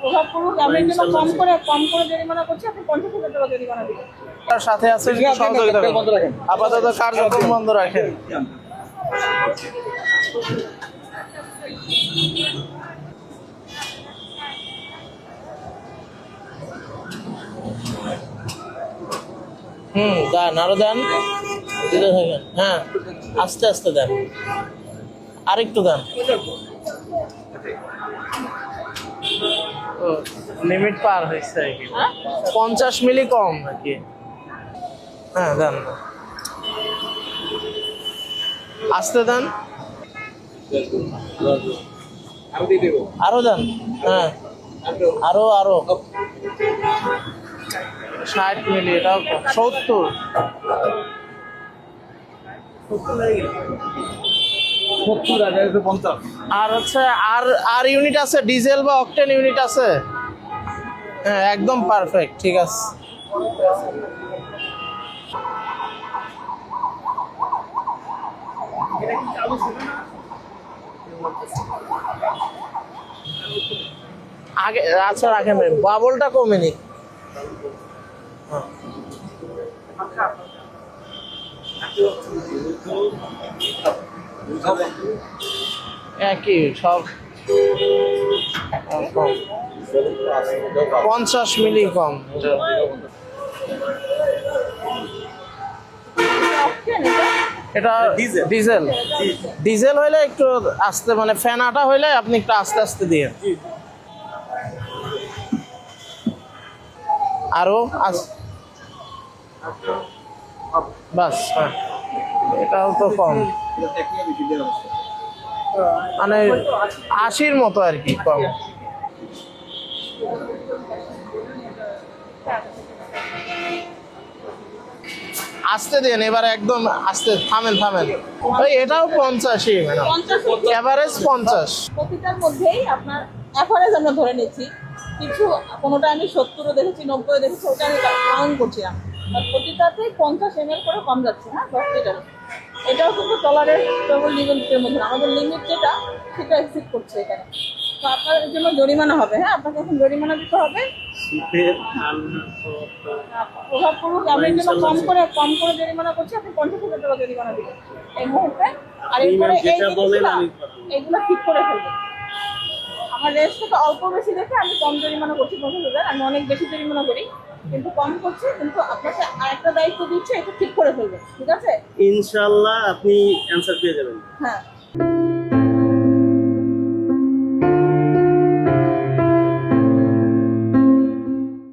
প্রভাব পড়ুক আমি জন্য কম করে কম করে জরিমানা করছি আপনি পঞ্চাশ হাজার টাকা জরিমানা দিবেন। তার সাথে আছে সহযোগিতা আপাতত কার্যক্রম বন্ধ রাখেন। হুম দেন আরও দেন। দিতে থাকেন। হ্যাঁ আস্তে আস্তে দেন। আরেকটু দেন। লিমিট পার হয়েছে আর কি। পঞ্চাশ মিলি কম আর কি। হ্যাঁ দেন। আস্তে দেন। আরও দেন। হ্যাঁ। আরও আরও। ষাট মিলি এটাও কম। সত্তর। আর হচ্ছে, আর আর ইউনিট আছে ডিজেল বা অকটেন ইউনিট আছে? হ্যাঁ একদম পারফেক্ট ঠিক আছে। আগে আচ্ছা রাখেন বাবলটা কমে নি হ্যাঁ। একই সব। পঞ্চাশ মিলি কম। এটা ডিজেল। ডিজেল। হইলে একটু আস্তে মানে ফ্যানাটা হইলে আপনি একটু আস্তে আস্তে দিয়ে আরও আস- বাস। এটাও তো কম। মানে আশির মতো আর কি কম। আস্তে দেন, এবার একদম আস্তে, থামেন থামেন। ওই এটাও পঞ্চাশই, ম্যাডাম। এভারেজ পঞ্চাশ। প্রতিটার মধ্যেই আপনার অ্যাভারেজ আমরা ধরে নিচ্ছি। কিছু কোনোটা আমি সত্তরও দেখেছি নব্বই দেখেছি, ওটা আমি কাউন্ট করছিলাম আর প্রতিটাতেই পঞ্চাশ এম করে কম যাচ্ছে হ্যাঁ? দশ লিটার। এটাও কিন্তু টলারের লিমিটের মধ্যে। আমাদের লিমিট যেটা সেটা এক্সিড করছে এখানে। তো আপনার জন্য জরিমানা হবে হ্যাঁ? আপনাকে এখন জরিমানা দিতে হবে। প্রভাব পড়ুক আমি জন্য কম করে কম করে জরিমানা করছি আপনি পঞ্চাশ হাজার টাকা জরিমানা দিবেন এই মুহূর্তে। আর এরপরে এই জিনিসগুলা এগুলো ঠিক করে ফেলবেন। আমার রেস্ট থেকে অল্প বেশি দেখে আমি কম জরিমানা করছি পঞ্চাশ হাজার আমি অনেক বেশি জরিমানা করি কিন্তু কম করছি কিন্তু আপনাকে আরেকটা দায়িত্ব দিচ্ছে এটা ঠিক করে ফেলবেন ঠিক আছে? ইনশাল্লাহ আপনি অ্যান্সার পেয়ে যাবেন। হ্যাঁ।